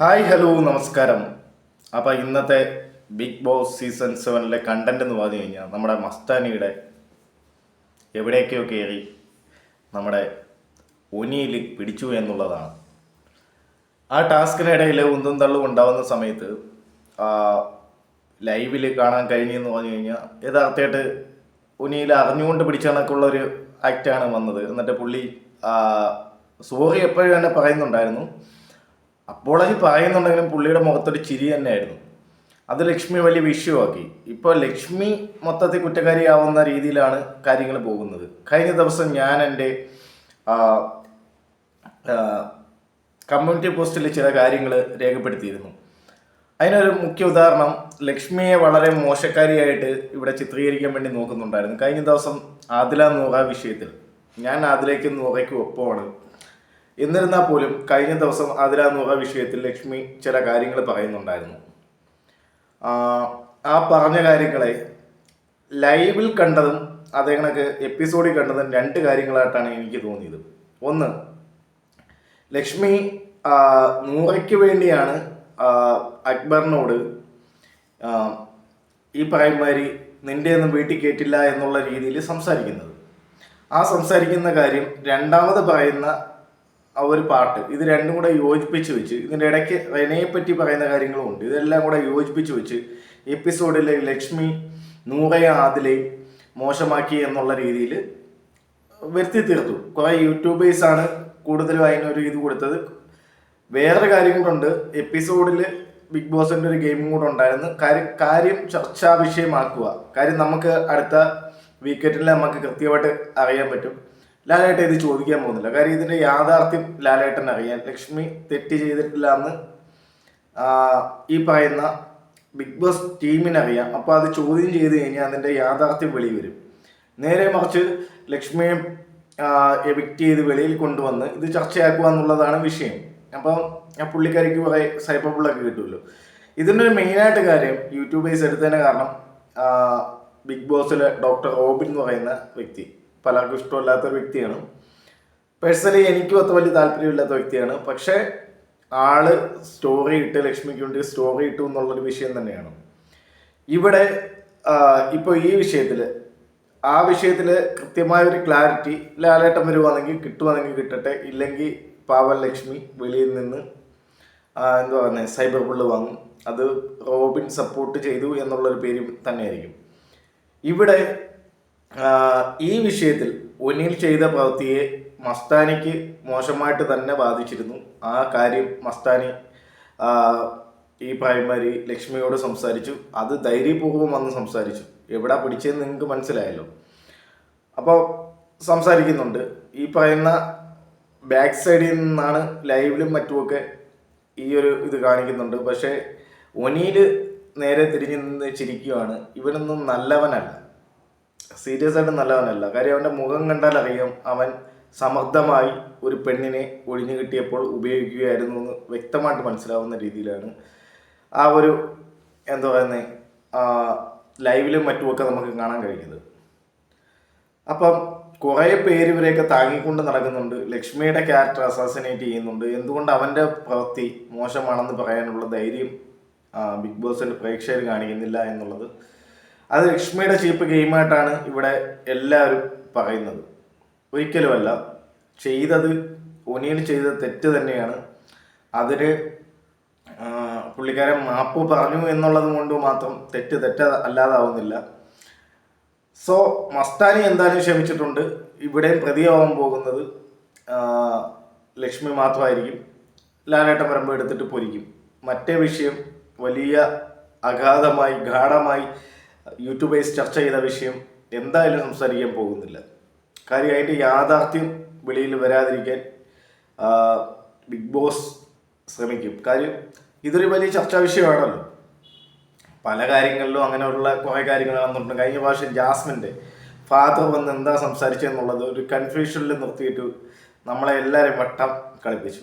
Hi hello നമസ്കാരം. അപ്പോൾ ഇന്നത്തെ ബിഗ് ബോസ് സീസൺ സെവനിലെ കണ്ടന്റ് എന്ന് പറഞ്ഞു കഴിഞ്ഞാൽ നമ്മുടെ മസ്താനിയുടെ എവിടേക്കോ കയറി നമ്മുടെ ഒനിയിൽ പിടിച്ചു എന്നുള്ളതാണ്. ആ ടാസ്കിനിടയിൽ ഉന്തും തള്ളും ഉണ്ടാവുന്ന സമയത്ത് ലൈവിൽ കാണാൻ കഴിഞ്ഞെന്ന് പറഞ്ഞു കഴിഞ്ഞാൽ യഥാർത്ഥമായിട്ട് ഉനിയിൽ അറിഞ്ഞുകൊണ്ട് പിടിച്ച കണക്കുള്ളൊരു ആക്റ്റാണ് വന്നത്. എന്നിട്ട് പുള്ളി സോറി എപ്പോഴും തന്നെ പറയുന്നുണ്ടായിരുന്നു. അപ്പോളജി പറയുന്നുണ്ടെങ്കിലും പുള്ളിയുടെ മുഖത്തൊരു ചിരി തന്നെയായിരുന്നു. അത് ലക്ഷ്മി വലിയ വിഷയമാക്കി ഇപ്പോൾ ലക്ഷ്മി മൊത്തത്തിൽ കുറ്റക്കാരിയാവുന്ന രീതിയിലാണ് കാര്യങ്ങൾ പോകുന്നത്. കഴിഞ്ഞ ദിവസം ഞാൻ എന്റെ കമ്മ്യൂണിറ്റി പോസ്റ്റിൽ ചില കാര്യങ്ങൾ രേഖപ്പെടുത്തിയിരുന്നു. അതിനൊരു മുഖ്യ ഉദാഹരണം ലക്ഷ്മിയെ വളരെ മോശക്കാരിയായിട്ട് ഇവിടെ ചിത്രീകരിക്കാൻ വേണ്ടി നോക്കുന്നുണ്ടായിരുന്നു. കഴിഞ്ഞ ദിവസം ആദില നൂറ വിഷയത്തിൽ. ഞാൻ ആദിലേക്ക് നൂറയ്ക്കും ഒപ്പമാണ്. എന്നിരുന്നാൽ പോലും കഴിഞ്ഞ ദിവസം ആദില നൂറ വിഷയത്തിൽ ലക്ഷ്മി ചില കാര്യങ്ങൾ പറയുന്നുണ്ടായിരുന്നു. ആ, പറഞ്ഞ കാര്യങ്ങളെ ലൈവിൽ കണ്ടതും അതേ കണക്ക് എപ്പിസോഡിൽ കണ്ടതും രണ്ട് കാര്യങ്ങളായിട്ടാണ് എനിക്ക് തോന്നിയത്. ഒന്ന് ലക്ഷ്മി നൂറയ്ക്ക് വേണ്ടിയാണ് അക്ബറിനോട് ഈ പറയുമാതിരി നിന്റെ ഒന്നും വീട്ടിൽ കേട്ടില്ല എന്നുള്ള രീതിയിൽ സംസാരിക്കുന്നത്. ആ സംസാരിക്കുന്ന കാര്യം രണ്ടാമത് പറയുന്ന ആ ഒരു പാട്ട്. ഇത് രണ്ടും കൂടെ യോജിപ്പിച്ച് വെച്ച് ഇതിന്റെ ഇടയ്ക്ക് റെനയെ പറ്റി പറയുന്ന കാര്യങ്ങളും ഉണ്ട് ഇതെല്ലാം കൂടെ യോജിപ്പിച്ച് വെച്ച് എപ്പിസോഡിൽ ലക്ഷ്മി നൂറയെ ആദിലയും മോശമാക്കി എന്നുള്ള രീതിയിൽ വരുത്തി തീർത്തു. കുറേ യൂട്യൂബേഴ്സാണ് കൂടുതലും അതിനൊരു ഇത് കൊടുത്തത്. വേറെ കാര്യം കൊണ്ടുണ്ട് എപ്പിസോഡിൽ ബിഗ് ബോസിന്റെ ഒരു ഗെയിമും കൂടെ ഉണ്ടായിരുന്നു. കാര്യം കാര്യം ചർച്ചാ വിഷയമാക്കുക കാര്യം നമുക്ക് അടുത്ത വീക്കെൻഡിൽ നമുക്ക് കൃത്യമായിട്ട് അറിയാൻ പറ്റും. ലാലേട്ടൻ ഇത് ചോദിക്കാൻ പോകുന്നില്ല. കാര്യം ഇതിന്റെ യാഥാർത്ഥ്യം ലാലേട്ടൻ അറിയാൻ. ലക്ഷ്മി തെറ്റ് ചെയ്തിട്ടില്ല എന്ന് ഈ പറയുന്ന ബിഗ് ബോസ് ടീമിനറിയാം അപ്പോൾ അത് ചോദ്യം ചെയ്ത് കഴിഞ്ഞാൽ അതിന്റെ യാഥാർത്ഥ്യം വെളി വരും. നേരെ മറിച്ച് ലക്ഷ്മിയെ എവിക്റ്റ് ചെയ്ത് വെളിയിൽ കൊണ്ടുവന്ന് ഇത് ചർച്ചയാക്കുക എന്നുള്ളതാണ് വിഷയം. അപ്പം ആ പുള്ളിക്കാരിക്ക് കുറേ സൈബബിളൊക്കെ കിട്ടുമല്ലോ. ഇതിന്റെ ഒരു മെയിനായിട്ട് കാര്യം യൂട്യൂബേഴ്സ് എടുത്തതിന് കാരണം ബിഗ് ബോസിലെ ഡോക്ടർ റോബിൻ എന്ന് പറയുന്ന വ്യക്തി. പലർക്കും ഇഷ്ടമില്ലാത്ത ഒരു വ്യക്തിയാണ്. പേഴ്സണലി എനിക്കും അത്ര വലിയ താല്പര്യമില്ലാത്ത വ്യക്തിയാണ്. പക്ഷേ ആൾ സ്റ്റോറി ഇട്ട് ലക്ഷ്മിക്ക് വേണ്ടി സ്റ്റോറി ഇട്ടു എന്നുള്ളൊരു വിഷയം തന്നെയാണ്. ഇവിടെ ഇപ്പോൾ ഈ വിഷയത്തിൽ ആ വിഷയത്തിൽ കൃത്യമായ ഒരു ക്ലാരിറ്റി ലാലേട്ടം വരുവാണെങ്കിൽ കിട്ടുവാണെങ്കിൽ കിട്ടട്ടെ. ഇല്ലെങ്കിൽ പാവൻ ലക്ഷ്മി വെളിയിൽ നിന്ന് എന്താ പറയുന്നത് സൈബർ ബുള്ള് വാങ്ങും. അത് റോബിൻ സപ്പോർട്ട് ചെയ്തു എന്നുള്ളൊരു പേരും തന്നെയായിരിക്കും. ഇവിടെ ഈ വിഷയത്തിൽ ഒനിൽ ചെയ്ത പ്രവൃത്തിയെ മസ്താനിക്ക് മോശമായിട്ട് തന്നെ ബാധിച്ചിരുന്നു. ആ കാര്യം മസ്താനി ഈ പ്രൈമറി ലക്ഷ്മിയോട് സംസാരിച്ചു. അത് ധൈര്യപൂർവം വന്ന് സംസാരിച്ചു. എവിടെ പിടിച്ചതെന്ന് നിങ്ങൾക്ക് മനസ്സിലായല്ലോ. അപ്പോൾ സംസാരിക്കുന്നുണ്ട്. ഈ പറയുന്ന ബാക്ക് സൈഡിൽ നിന്നാണ് ലൈവിലും മറ്റുമൊക്കെ ഈ ഒരു ഇത് കാണിക്കുന്നുണ്ട്. പക്ഷേ ഒനിയിൽ നേരെ തിരിഞ്ഞു നിന്ന് ചിരിക്കുകയാണ് ഇവനൊന്നും നല്ലവനല്ല. സീരിയസ് ആയിട്ട് നല്ലവനല്ല. കാര്യം അവന്റെ മുഖം കണ്ടാൽ അറിയാം അവൻ സമർത്ഥമായി ഒരു പെണ്ണിനെ ഒഴിഞ്ഞു കിട്ടിയപ്പോൾ ഉപയോഗിക്കുകയായിരുന്നു എന്ന് വ്യക്തമായിട്ട് മനസ്സിലാവുന്ന രീതിയിലാണ്. ആ ഒരു എന്താ പറയുന്നത് ലൈവിലും മറ്റുമൊക്കെ നമുക്ക് കാണാൻ കഴിയുന്നത്. അപ്പം കുറേ പേര് ഇവരെയൊക്കെ താങ്ങിക്കൊണ്ട് നടക്കുന്നുണ്ട്. ലക്ഷ്മിയുടെ ക്യാരക്ടർ അസാസിനേറ്റ് ചെയ്യുന്നുണ്ട്. എന്തുകൊണ്ട് അവന്റെ പ്രവൃത്തി മോശമാണെന്ന് പറയാനുള്ള ധൈര്യം ബിഗ് ബോസിന്റെ പ്രേക്ഷകർ കാണിക്കുന്നില്ല എന്നുള്ളത് അത് ലക്ഷ്മിയുടെ ചീപ്പ് ഗെയിമായിട്ടാണ് ഇവിടെ എല്ലാവരും പറയുന്നത്. ഒരിക്കലുമല്ല. ചെയ്തത് ഒനിയിൽ ചെയ്ത തെറ്റ് തന്നെയാണ്. അതിന് പുള്ളിക്കാരൻ മാപ്പ് പറഞ്ഞു എന്നുള്ളത് കൊണ്ട് മാത്രം തെറ്റ് തെറ്റ അല്ലാതാവുന്നില്ല. സോ മസ്താനി എന്തായാലും ക്ഷമിച്ചിട്ടുണ്ട്. ഇവിടെയും പ്രതിയാവാൻ പോകുന്നത് ലക്ഷ്മി മാത്രമായിരിക്കും. ലാലേട്ടൻ വരുമ്പോൾ എടുത്തിട്ട് പൊരിക്കും. മറ്റേ വിഷയം വലിയ അഗാധമായി ഗാഠമായി യൂട്യൂബേഴ്സ് ചർച്ച ചെയ്ത വിഷയം എന്തായാലും സംസാരിക്കാൻ പോകുന്നില്ല. കാര്യം അതിന്റെ യാഥാർത്ഥ്യം വെളിയിൽ വരാതിരിക്കാൻ ബിഗ് ബോസ് ശ്രമിക്കും. കാര്യം ഇതൊരു വലിയ ചർച്ചാ വിഷയമാണല്ലോ. പല കാര്യങ്ങളിലും അങ്ങനെയുള്ള കുറേ കാര്യങ്ങൾ നടന്നിട്ടുണ്ട് കഴിഞ്ഞ പ്രാവശ്യം ജാസ്മിന്റെ ഫാദർ വന്ന് എന്താ സംസാരിച്ചെന്നുള്ളത് ഒരു കൺഫ്യൂഷനിൽ നിർത്തിയിട്ട് നമ്മളെ എല്ലാവരും വട്ടം കളിപ്പിച്ചു.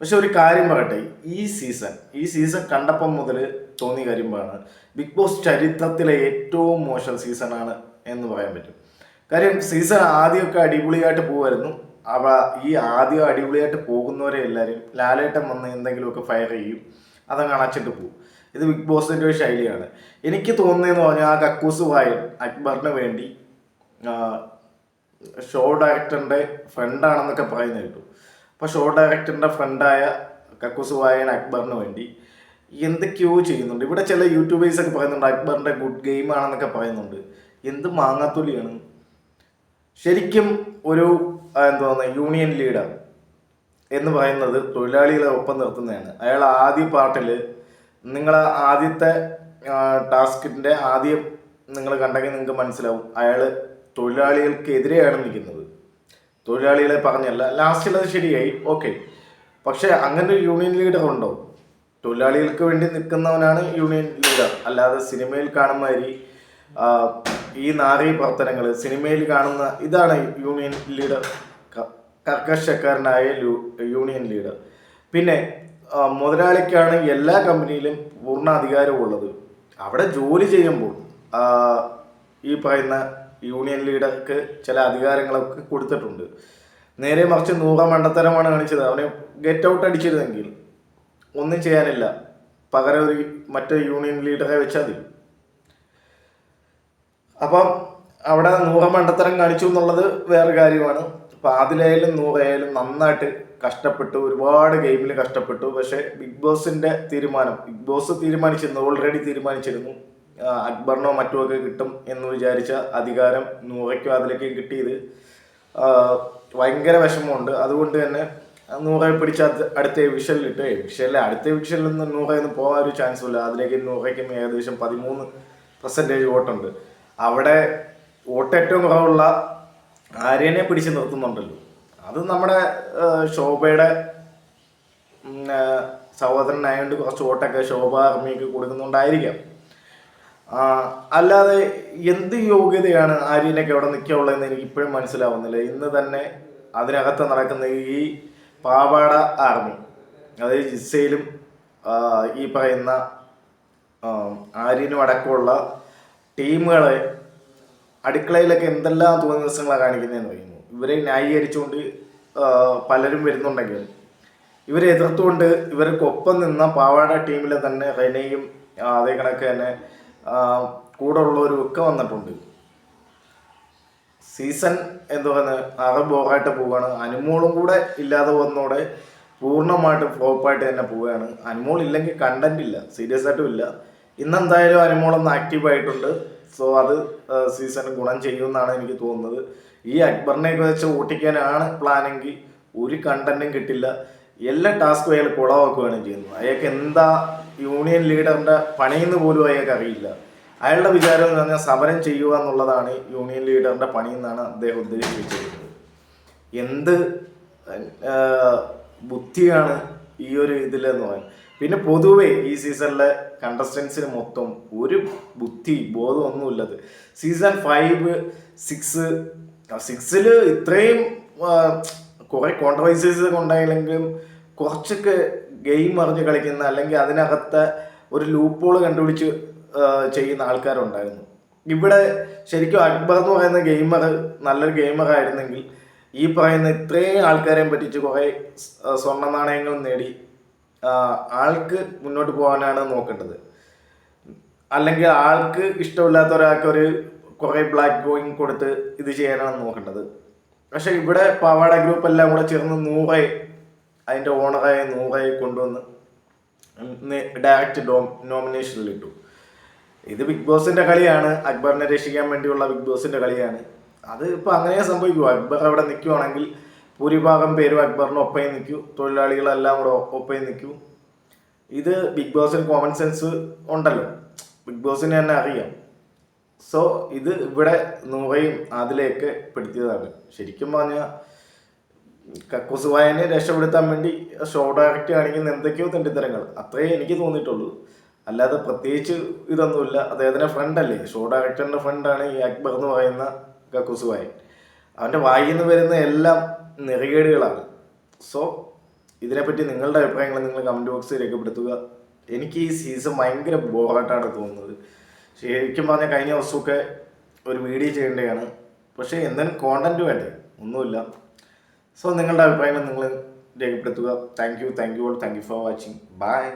പക്ഷെ ഒരു കാര്യം പറയട്ടെ ഈ സീസൺ ഈ സീസൺ കണ്ടപ്പം മുതൽ തോന്നിയ കാര്യമാണ്. ബിഗ് ബോസ് ചരിത്രത്തിലെ ഏറ്റവും മോശം സീസണാണ് എന്ന് പറയാൻ പറ്റും. കാര്യം സീസൺ ആദ്യമൊക്കെ അടിപൊളിയായിട്ട് പോകുമായിരുന്നു അവ ഈ ആദ്യം അടിപൊളിയായിട്ട് പോകുന്നവരെ എല്ലാവരും ലാലേട്ടൻ വന്ന് എന്തെങ്കിലുമൊക്കെ ഫയർ ചെയ്യും. അതങ്ങ് അണച്ചിട്ട് പോകും ഇത് ബിഗ് ബോസിന്റെ ഒരു ശൈലിയാണ്. എനിക്ക് തോന്നുന്നതെന്ന് പറഞ്ഞാൽ ആ കക്കൂസ് വായൻ അക്ബറിന് വേണ്ടി ഷോ ഡയറക്ടറിന്റെ ഫ്രണ്ടാണെന്നൊക്കെ പറയുന്ന കേട്ടു. അപ്പോൾ ഷോ ഡയറക്ടറിന്റെ ഫ്രണ്ടായ കക്കൂസ് വായൻ അക്ബറിന് വേണ്ടി എന്തൊക്കെയോ ചെയ്യുന്നുണ്ട്. ഇവിടെ ചില യൂട്യൂബേഴ്സ് ഒക്കെ പറയുന്നുണ്ട് അക്ബറിന്റെ ഗുഡ് ഗെയിം ആണെന്നൊക്കെ പറയുന്നുണ്ട്. എന്ത് മാങ്ങാത്തൊലിയാണ്? ശരിക്കും ഒരു എന്താ യൂണിയൻ ലീഡർ എന്ന് പറയുന്നത് തൊഴിലാളികളെ ഒപ്പം നിർത്തുന്നതാണ്. അയാൾ ആദ്യ പാർട്ടിൽ നിങ്ങൾ ആദ്യത്തെ ടാസ്കിന്റെ ആദ്യം നിങ്ങൾ കണ്ടെങ്കിൽ നിങ്ങൾക്ക് മനസ്സിലാവും അയാൾ തൊഴിലാളികൾക്കെതിരെയാണ് നിൽക്കുന്നത്. തൊഴിലാളികളെ പറഞ്ഞല്ല ലാസ്റ്റിൽ അത് ശരിയായി ഓക്കെ. പക്ഷേ അങ്ങനെ ഒരു യൂണിയൻ ലീഡർ ഉണ്ടോ? തൊഴിലാളികൾക്ക് വേണ്ടി നിൽക്കുന്നവനാണ് യൂണിയൻ ലീഡർ. അല്ലാതെ സിനിമയിൽ കാണുന്ന ഈ നാരീ പ്രവർത്തനങ്ങൾ സിനിമയിൽ കാണുന്ന ഇതാണ് യൂണിയൻ ലീഡർ. കർക്കശക്കാരനായ യൂണിയൻ ലീഡർ. പിന്നെ മുതലാളിക്കാണ് എല്ലാ കമ്പനിയിലും പൂർണ അധികാരമുള്ളത് അവിടെ ജോലി ചെയ്യുമ്പോൾ ഈ പറയുന്ന യൂണിയൻ ലീഡർക്ക് ചില അധികാരങ്ങളൊക്കെ കൊടുത്തിട്ടുണ്ട്. നേരെ മറിച്ച് നൂറ മണ്ടത്തരമാണ് കാണിച്ചത്. അവനെ ഗെറ്റ് ഔട്ട് അടിച്ചിരുന്നെങ്കിൽ ഒന്നും ചെയ്യാനില്ല. പകരം ഒരു മറ്റൊരു യൂണിയൻ ലീഡറെ വെച്ചാൽ മതി. അപ്പം അവിടെ നൂറ മണ്ടത്തരം കാണിച്ചു എന്നുള്ളത് വേറെ കാര്യമാണ്. അപ്പം അതിലായാലും നൂറായാലും നന്നായിട്ട് കഷ്ടപ്പെട്ടു. ഒരുപാട് ഗെയിമിൽ കഷ്ടപ്പെട്ടു. പക്ഷേ ബിഗ് ബോസിന്റെ തീരുമാനം ബിഗ് ബോസ് തീരുമാനിച്ചിരുന്നു. ഓൾറെഡി തീരുമാനിച്ചിരുന്നു. അക്ബറിനോ മറ്റോ ഒക്കെ കിട്ടും എന്ന് വിചാരിച്ച അധികാരം നൂറയ്ക്കോ അതിലേക്ക് കിട്ടിയത്. ഭയങ്കര വിഷമമുണ്ട്. അതുകൊണ്ട് തന്നെ നൂറെ പിടിച്ച് അടുത്ത വിഷലിലിട്ട് വിഷലിൽ അടുത്ത വിഷലിൽ നിന്ന് നൂറയൊന്നും പോകാൻ ഒരു ചാൻസും ഇല്ല. അതിലേക്ക് നൂറയ്ക്കും ഏകദേശം പതിമൂന്ന് പെർസെന്റേജ് വോട്ടുണ്ട്. അവിടെ വോട്ട് ഏറ്റവും കുറവുള്ള ആര്യനെ പിടിച്ച് നിർത്തുന്നുണ്ടല്ലോ. അത് നമ്മുടെ ശോഭയുടെ സഹോദരനായതുകൊണ്ട് കുറച്ച് വോട്ടൊക്കെ ശോഭ അർമ്മയ്ക്ക് കൊടുക്കുന്നുണ്ടായിരിക്കാം. അല്ലാതെ എന്ത് യോഗ്യതയാണ് ആര്യനൊക്കെ അവിടെ നിൽക്കാനുള്ളതെന്ന് എനിക്ക് ഇപ്പോഴും മനസ്സിലാവുന്നില്ല. ഇന്ന് തന്നെ അതിനകത്ത് നടക്കുന്ന ഈ പാവാട ആർമി അതായത് ജിസയിലും ഈ പറയുന്ന ആര്യനും അടക്കമുള്ള ടീമുകളെ അടുക്കളയിലൊക്കെ എന്തെല്ലാം തോന്നിയ ദിവസങ്ങളാണ് കാണിക്കുന്നതെന്ന് പറയുന്നു. ഇവരെ ന്യായീകരിച്ചുകൊണ്ട് പലരും വരുന്നുണ്ടെങ്കിലും ഇവരെ എതിർത്തുകൊണ്ട് ഇവർക്കൊപ്പം നിന്ന പാവാട ടീമിലെ തന്നെ റെനയും അതേ കണക്ക് തന്നെ കൂടെ ഉള്ളവരും ഒക്കെ വന്നിട്ടുണ്ട്. സീസൺ എന്ന് പറയുന്നത് ആകെ ബോറായിട്ട് പോവുകയാണ് അനുമോളും കൂടെ ഇല്ലാതെ വന്നോടെ പൂർണമായിട്ട് ഫ്ലോപ്പായിട്ട് തന്നെ പോവുകയാണ്. അനുമോൾ ഇല്ലെങ്കിൽ കണ്ടന്റ് ഇല്ല സീരിയസ് ആയിട്ടും ഇല്ല. ഇന്നെന്തായാലും അനുമോളൊന്ന് ആക്റ്റീവ് ആയിട്ടുണ്ട്. സോ അത് സീസൺ ഗുണം ചെയ്യുമെന്നാണ് എനിക്ക് തോന്നുന്നത്. ഈ അക്ബറിനെയൊക്കെ വെച്ച് ഓട്ടിക്കാനാണ് പ്ലാനെങ്കിൽ ഒരു കണ്ടന്റും കിട്ടില്ല. എല്ലാ ടാസ്കും അയാൾ കുളവാക്കുകയാണ് ചെയ്യുന്നത്. അയാൾക്ക് എന്താ യൂണിയൻ ലീഡറിന്റെ പണിയെന്ന് പോലും അയാൾക്ക് അറിയില്ല. അയാളുടെ വിചാരം എന്ന് പറഞ്ഞാൽ സമരം ചെയ്യുക എന്നുള്ളതാണ് യൂണിയൻ ലീഡറിന്റെ പണി എന്നാണ് അദ്ദേഹം ഉദ്ദേശിച്ചിരിക്കുന്നത്. എന്ത് ബുദ്ധിയാണ് ഈ ഒരു ഇതിലെന്ന് പറയാൻ പിന്നെ പൊതുവെ ഈ സീസണിലെ കണ്ടസ്റ്റൻസിന് മൊത്തം ഒരു ബുദ്ധി ബോധം ഒന്നുമില്ലത് സീസൺ ഫൈവ് സിക്സ് സിക്സിൽ ഇത്രയും കുറെ കോൺട്രവേഴ്സീസ് ഉണ്ടായില്ലെങ്കിലും കുറച്ചൊക്കെ ഗെയിം അറിഞ്ഞ് കളിക്കുന്ന അല്ലെങ്കിൽ അതിനകത്തെ ഒരു ലൂപ്പോൾ കണ്ടുപിടിച്ച് ചെയ്യുന്ന ആൾക്കാരുണ്ടായിരുന്നു. ഇവിടെ ശരിക്കും അക്ബർ എന്ന് പറയുന്ന ഗെയിമർ നല്ലൊരു ഗെയിമർ ആയിരുന്നെങ്കിൽ ഈ പറയുന്ന ഇത്രയും ആൾക്കാരെയും പറ്റിച്ച് കുറേ സ്വർണ നാണയങ്ങൾ നേടി ആൾക്ക് മുന്നോട്ട് പോകാനാണ് നോക്കേണ്ടത്. അല്ലെങ്കിൽ ആൾക്ക് ഇഷ്ടമില്ലാത്ത ഒരാൾക്ക് ഒരു കുറേ ബ്ലാക്ക് ഗോയിങ് കൊടുത്ത് ഇത് ചെയ്യാനാണ് നോക്കേണ്ടത്. പക്ഷെ ഇവിടെ പാവാട ഗ്രൂപ്പ് എല്ലാം കൂടെ ചേർന്ന് നൂറെ അതിന്റെ ഓണറായ നൂറെ കൊണ്ടുവന്ന് ഡയറക്റ്റ് ഡോ നോമിനേഷനിൽ ഇട്ടു. ഇത് ബിഗ് ബോസിന്റെ കളിയാണ്. അക്ബറിനെ രക്ഷിക്കാൻ വേണ്ടിയുള്ള ബിഗ് ബോസിന്റെ കളിയാണ്. അത് ഇപ്പൊ അങ്ങനെ സംഭവിക്കുക. അക്ബർ അവിടെ നിൽക്കുവാണെങ്കിൽ ഭൂരിഭാഗം പേരും അക്ബറിന് ഒപ്പേ നിൽക്കൂ. തൊഴിലാളികളെല്ലാം കൂടെ ഒപ്പേ നിൽക്കൂ. ഇത് ബിഗ് ബോസിന് കോമൺ സെൻസ് ഉണ്ടല്ലോ. ബിഗ് ബോസിന് തന്നെ അറിയാം. സോ ഇത് ഇവിടെ നൂറയും അതിലേക്ക് പെടുത്തിയതാണ്. ശരിക്കും പറഞ്ഞാൽ കക്കൂസ് വായനെ രക്ഷപ്പെടുത്താൻ വേണ്ടി ഷോ ഡയറക്റ്റ് കാണിക്കുന്ന എന്തൊക്കെയോ തെണ്ടിത്തരങ്ങൾ. അത്രേ എനിക്ക് തോന്നിയിട്ടുള്ളൂ. അല്ലാതെ പ്രത്യേകിച്ച് ഇതൊന്നുമില്ല. അദ്ദേഹത്തിന്റെ ഫ്രണ്ടല്ലേ ഷോ ഡയറക്ടറിന്റെ ഫ്രണ്ടാണ് ഈ അക്ബർ എന്ന് പറയുന്ന കക്കുസുവായി അവന്റെ വായിൽ നിന്ന് വരുന്ന എല്ലാം നെറികേടുകളാണ്. സോ ഇതിനെപ്പറ്റി നിങ്ങളുടെ അഭിപ്രായങ്ങൾ നിങ്ങൾ കമന്റ് ബോക്സിൽ രേഖപ്പെടുത്തുക. എനിക്ക് ഈ സീസൺ ഭയങ്കര ബോറായിട്ടാണ് തോന്നുന്നത്. ശരിക്കും പറഞ്ഞാൽ കഴിഞ്ഞ ദിവസമൊക്കെ ഒരു വീഡിയോ ചെയ്യേണ്ടതാണ്. പക്ഷേ എന്തെങ്കിലും കോണ്ടന്റ് വേണ്ടേ? ഒന്നുമില്ല. സോ നിങ്ങളുടെ അഭിപ്രായങ്ങൾ നിങ്ങൾ രേഖപ്പെടുത്തുക. Thank you thank you all thank you for watching bye